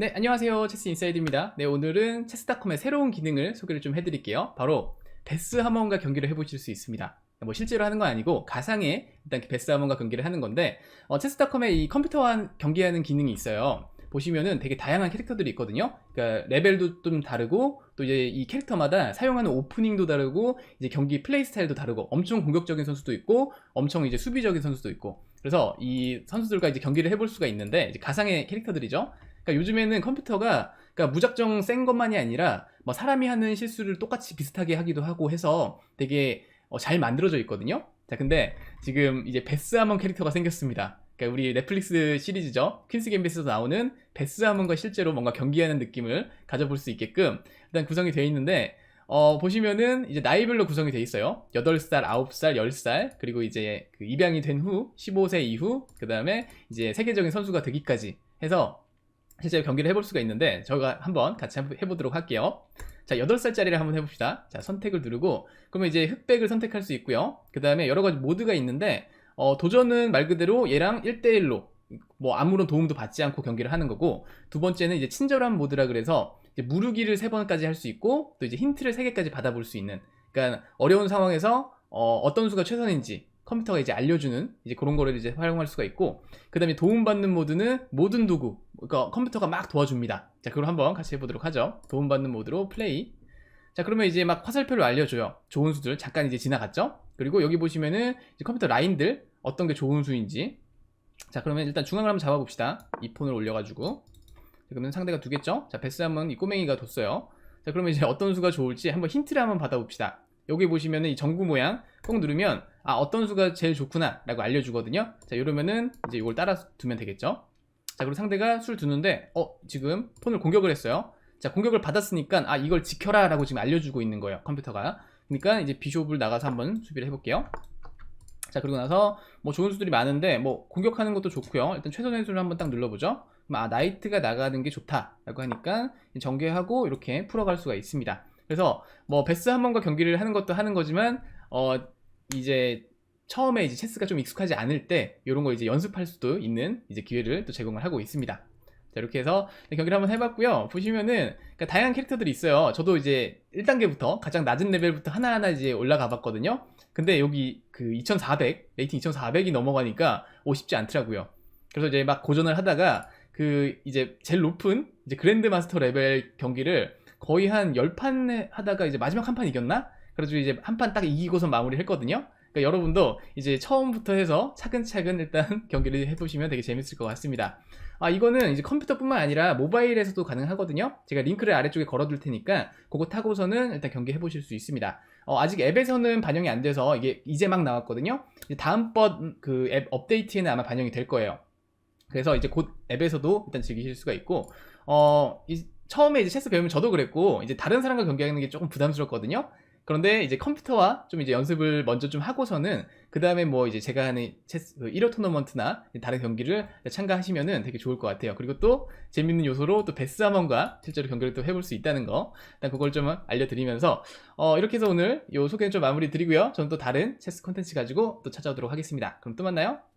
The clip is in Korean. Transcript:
네, 안녕하세요. 체스 인사이드입니다. 네, 오늘은 체스닷컴의 새로운 기능을 소개를 좀 해드릴게요. 바로 베스 하몬과 경기를 해보실 수 있습니다. 뭐 실제로 하는 건 아니고 가상의 일단 베스 하몬과 경기를 하는 건데 어, 체스닷컴에 이 컴퓨터와 경기하는 기능이 있어요. 보시면은 되게 다양한 캐릭터들이 있거든요. 그러니까 레벨도 좀 다르고 또 이제 이 캐릭터마다 사용하는 오프닝도 다르고 이제 경기 플레이 스타일도 다르고 엄청 공격적인 선수도 있고 엄청 이제 수비적인 선수도 있고 그래서 이 선수들과 이제 경기를 해볼 수가 있는데 가상의 캐릭터들이죠. 그러니까 요즘에는 컴퓨터가 그러니까 무작정 센 것만이 아니라 뭐 사람이 하는 실수를 똑같이 비슷하게 하기도 하고 해서 되게 어, 잘 만들어져 있거든요. 자, 근데 지금 이제 베스 하몬 캐릭터가 생겼습니다. 그러니까 우리 넷플릭스 시리즈죠. 퀸스 갬빗에서 나오는 베스 하몬과 실제로 뭔가 경기하는 느낌을 가져볼 수 있게끔 일단 구성이 되어 있는데 어, 보시면은 이제 나이별로 구성이 되어 있어요. 8살, 9살, 10살, 그리고 이제 그 입양이 된 후 15세 이후 그 다음에 이제 세계적인 선수가 되기까지 해서 실제로 경기를 해볼 수가 있는데 저희가 한번 같이 한번 해보도록 할게요. 자, 8살짜리를 한번 해봅시다. 자, 선택을 누르고 그러면 이제 흑백을 선택할 수 있고요. 그 다음에 여러 가지 모드가 있는데 어, 도전은 말 그대로 얘랑 1대1로 뭐 아무런 도움도 받지 않고 경기를 하는 거고 두 번째는 이제 친절한 모드라 그래서 무르기를 세 번까지 할 수 있고 또 이제 힌트를 세 개까지 받아볼 수 있는 그러니까 어려운 상황에서 어, 어떤 수가 최선인지 컴퓨터가 이제 알려주는 이제 그런 거를 이제 활용할 수가 있고 그 다음에 도움받는 모드는 모든 도구 그러니까 컴퓨터가 막 도와줍니다. 자 그럼 한번 같이 해보도록 하죠. 도움받는 모드로 플레이. 자 그러면 이제 막 화살표를 알려줘요. 좋은 수들 잠깐 이제 지나갔죠? 그리고 여기 보시면은 컴퓨터 라인들 어떤 게 좋은 수인지. 자 그러면 일단 중앙을 한번 잡아봅시다. 이 폰을 올려가지고. 자, 그러면 상대가 두겠죠? 자 베스 한번 이 꼬맹이가 뒀어요. 자 그러면 이제 어떤 수가 좋을지 한번 힌트를 한번 받아봅시다. 여기 보시면은 이 전구 모양 꼭 누르면 아 어떤 수가 제일 좋구나 라고 알려주거든요. 자 이러면은 이제 이걸 따라 두면 되겠죠? 자 그리고 상대가 술 두는데 어 지금 폰을 공격을 했어요. 자 공격을 받았으니까 아 이걸 지켜라 라고 지금 알려주고 있는 거예요 컴퓨터가. 그러니까 이제 비숍을 나가서 한번 수비를 해볼게요. 자 그리고 나서 뭐 좋은 수들이 많은데 뭐 공격하는 것도 좋고요. 일단 최선의 수를 한번 딱 눌러보죠. 아 나이트가 나가는 게 좋다 라고 하니까 전개하고 이렇게 풀어갈 수가 있습니다. 그래서 뭐 베스 한 번과 경기를 하는 것도 하는 거지만 어 이제 처음에 이제 체스가 좀 익숙하지 않을 때 이런 거 이제 연습할 수도 있는 이제 기회를 또 제공을 하고 있습니다. 자 이렇게 해서 경기를 한번 해봤고요. 보시면은 그러니까 다양한 캐릭터들이 있어요. 저도 이제 1단계부터 가장 낮은 레벨부터 하나하나 이제 올라가 봤거든요. 근데 여기 그 2400 레이팅 2400이 넘어가니까 오 쉽지 않더라고요. 그래서 이제 막 고전을 하다가 그 이제 제일 높은 이제 그랜드 마스터 레벨 경기를 거의 한 10판 하다가 이제 마지막 한 판 이겼나? 그래서 이제 한 판 딱 이기고서 마무리를 했거든요. 그러니까 여러분도 이제 처음부터 해서 차근차근 일단 경기를 해보시면 되게 재밌을 것 같습니다. 아, 이거는 이제 컴퓨터뿐만 아니라 모바일에서도 가능하거든요. 제가 링크를 아래쪽에 걸어둘 테니까 그거 타고서는 일단 경기 해보실 수 있습니다. 어, 아직 앱에서는 반영이 안 돼서 이게 이제 막 나왔거든요. 다음번 그 앱 업데이트에는 아마 반영이 될 거예요. 그래서 이제 곧 앱에서도 일단 즐기실 수가 있고, 어, 이, 처음에 이제 체스 배우면 저도 그랬고, 이제 다른 사람과 경기하는 게 조금 부담스럽거든요. 그런데 이제 컴퓨터와 좀 이제 연습을 먼저 좀 하고서는 그 다음에 뭐 이제 제가 하는 체스 1호 토너먼트나 다른 경기를 참가하시면은 되게 좋을 것 같아요. 그리고 또 재밌는 요소로 또 베스 하먼과 실제로 경기를 또 해볼 수 있다는 거 일단 그걸 좀 알려드리면서 어 이렇게 해서 오늘 요 소개는 좀 마무리 드리고요. 저는 또 다른 체스 콘텐츠 가지고 또 찾아오도록 하겠습니다. 그럼 또 만나요.